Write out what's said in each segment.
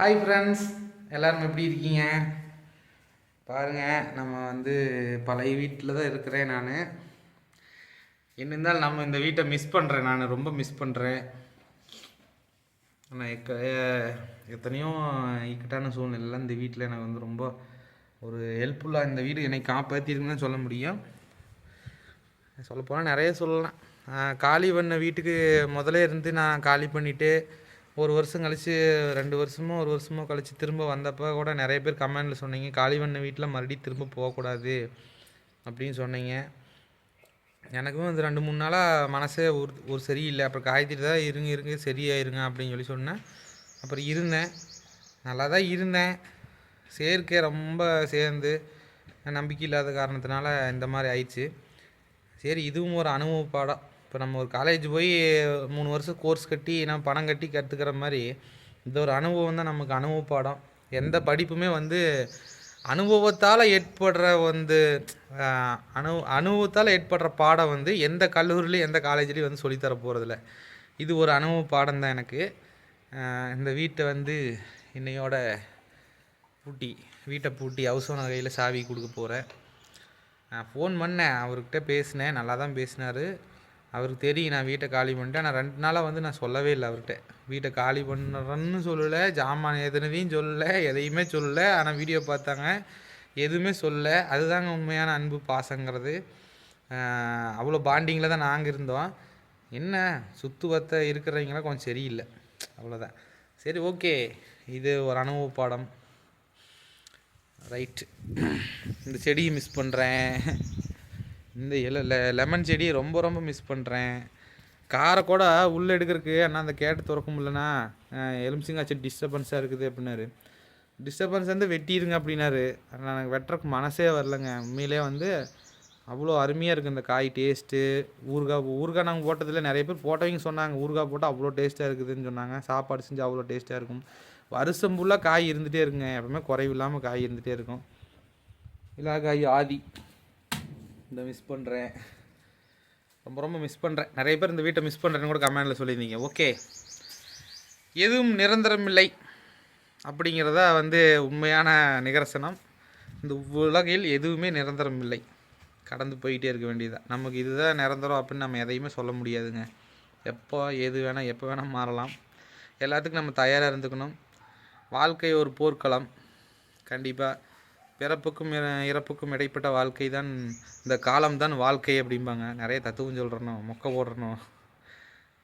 Hi friends எல்லோரும் எப்படி இருக்கீங்க? பாருங்கள் நம்ம வந்து பழைய வீட்டில் தான் இருக்கிறேன் நான். என்ன இருந்தாலும் நம்ம இந்த வீட்டை மிஸ் பண்ணுறேன் நான். ரொம்ப மிஸ் பண்ணுறேன் ஆனால் எக்க எத்தனையோ இக்கட்டான சூழ்நிலையில் இந்த வீட்டில் எனக்கு வந்து ரொம்ப ஒரு ஹெல்ப்ஃபுல்லாக இந்த வீடு என்னை காப்பாற்றிருக்குன்னு சொல்ல முடியும். சொல்லப்போனால் நிறைய சொல்லலாம். காலி பண்ண வீட்டுக்கு முதல்ல இருந்து நான் காலி பண்ணிவிட்டு ஒரு வருஷம் கழித்து ரெண்டு வருஷமோ ஒரு வருஷமோ கழித்து திரும்ப வந்தப்போ கூட நிறைய பேர் கமெண்டில் சொன்னீங்க காலி பண்ண வீட்டில் மறுபடியும் திரும்ப போகக்கூடாது அப்படின்னு சொன்னீங்க. எனக்கும் இந்த ரெண்டு மூணு நாளாக மனசே ஒரு ஒரு சரியில்லை. அப்புறம் காய்த்திட்டு தான் இருங்க இருங்க சரியாயிருங்க அப்படின்னு சொல்லி சொன்னேன். அப்புறம் இருந்தேன். நல்லா தான் இருந்தேன். சேர்க்கை ரொம்ப சேர்ந்து நம்பிக்கை இல்லாத காரணத்தினால இந்த மாதிரி ஆயிடுச்சு. சரி இதுவும் ஒரு அனுபவ பாடம். இப்போ நம்ம ஒரு காலேஜ் போய் மூணு வருஷம் கோர்ஸ் கட்டி நம்ம பணம் கட்டி கற்றுக்கிற மாதிரி இந்த ஒரு அனுபவம் தான் நமக்கு அனுபவ பாடம் எந்த படிப்புமே வந்து அனுபவத்தால் ஏற்படுற வந்து அனு அனுபவத்தால் ஏற்படுற பாடம் வந்து எந்த கல்லூரிலையும் எந்த காலேஜ்லேயும் வந்து சொல்லித்தர போகிறதில்ல இது ஒரு அனுபவ பாடம் தான் எனக்கு. இந்த வீட்டை வந்து இன்னையோட பூட்டி வீட்டை பூட்டி ஹவுஸ் ஓனர் கையில் சாவி கொடுக்க போகிறேன் நான் ஃபோன் பண்ணேன் அவர்கிட்ட பேசினேன் நல்லா தான் பேசினார். அவருக்கு தெரியும் நான் வீட்டை காலி பண்ணிட்டேன். நான் ரெண்டு நாளாக வந்து நான் சொல்லவே இல்லை அவர்கிட்ட. வீட்டை காலி பண்ணுறேன்னு சொல்லலை ஜாமான் எதுனதையும் சொல்லலை எதையுமே சொல்லலை. ஆனால் வீடியோ பார்த்தாங்க எதுவுமே சொல்லலை. அதுதாங்க உண்மையான அன்பு பாசங்கிறது. அவ்வளோ பாண்டிங்கில் தான் நாங்கள் இருந்தோம். என்ன சுற்று இருக்கிறவங்களாம் கொஞ்சம் சரியில்லை. அவ்வளோதான். சரி ஓகே. இது ஒரு அனுபவ பாடம். ரைட்டு. இந்த செடியை மிஸ் பண்ணுறேன் இந்த இல லெ- லெமன் செடி ரொம்ப ரொம்ப மிஸ் பண்ணுறேன் காரை கூட உள்ளே எடுக்கிறதுக்கு அண்ணா அந்த கேட்டு திறக்க முடிலண்ணா எலுமிச்சிங்கா செடி டிஸ்டர்பன்ஸாக இருக்குது அப்படின்னாரு. டிஸ்டர்பன்ஸ் வந்து வெட்டிடுங்க அப்படின்னாரு. ஆனால் எனக்கு வெட்டுறக்கு மனசே வரலங்க. உண்மையிலே வந்து அவ்வளோ அருமையாக இருக்குது இந்த காய் டேஸ்ட்டு ஊறுகாய் ஊறுகாய் நாங்கள் போட்டதில் நிறைய பேர் போட்டவங்க சொன்னாங்க. ஊறுகாய் போட்டால் அவ்வளோ டேஸ்ட்டாக இருக்குதுன்னு சொன்னாங்க. சாப்பாடு செஞ்சு அவ்வளோ டேஸ்ட்டாக இருக்கும். வருஷம் ஃபுல்லாக காய் இருந்துகிட்டே இருக்குங்க. எப்பவுமே குறைவில்லாமல் காய் இருந்துகிட்டே இருக்கும். இல்லா காய் ஆதி. இந்த மிஸ் பண்ணுறேன் ரொம்ப ரொம்ப மிஸ் பண்ணுறேன் நிறைய பேர் இந்த வீட்டை மிஸ் பண்ணுறேன்னு கூட கமெண்டில் சொல்லியிருந்தீங்க. ஓகே எதுவும் நிரந்தரம் இல்லை அப்படிங்கிறதா வந்து உண்மையான நிகரசனம் இந்த உலகில் எதுவுமே நிரந்தரம் இல்லை. கடந்து போயிட்டே இருக்க வேண்டியதுதான். நமக்கு இதுதான் நிரந்தரம் அப்படின்னு நம்ம எதையுமே சொல்ல முடியாதுங்க. எப்போ எது வேணால் எப்போ வேணால் மாறலாம். எல்லாத்துக்கும் நம்ம தயாராக இருந்துக்கணும். வாழ்க்கை ஒரு போர்க்களம். கண்டிப்பாக பிறப்புக்கும் இற- இறப்புக்கும் இடைப்பட்ட வாழ்க்கை தான் இந்த காலம் தான் வாழ்க்கை அப்படிம்பாங்க. நிறைய தத்துவம் சொல்கிறனோ மொக்க போடுறணும்.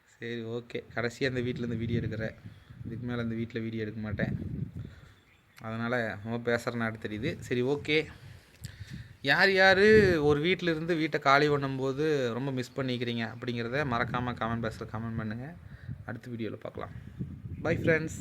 சரி ஓகே. கடைசியாக இந்த வீட்டில் இந்த வீடியோ எடுக்கிறேன். இதுக்கு மேலே இந்த வீட்டில் வீடியோ எடுக்க மாட்டேன். அதனால் ரொம்ப பேசுகிறனாட்டு தெரியுது. சரி ஓகே. யார் யார் ஒரு வீட்டில் இருந்து வீட்டை காலி பண்ணும்போது ரொம்ப மிஸ் பண்ணிக்கிறீங்க அப்படிங்கிறத மறக்காமல் கமெண்ட் பாக்ஸில் கமெண்ட் பண்ணுங்கள் அடுத்த வீடியோவில் பார்க்கலாம். Bye friends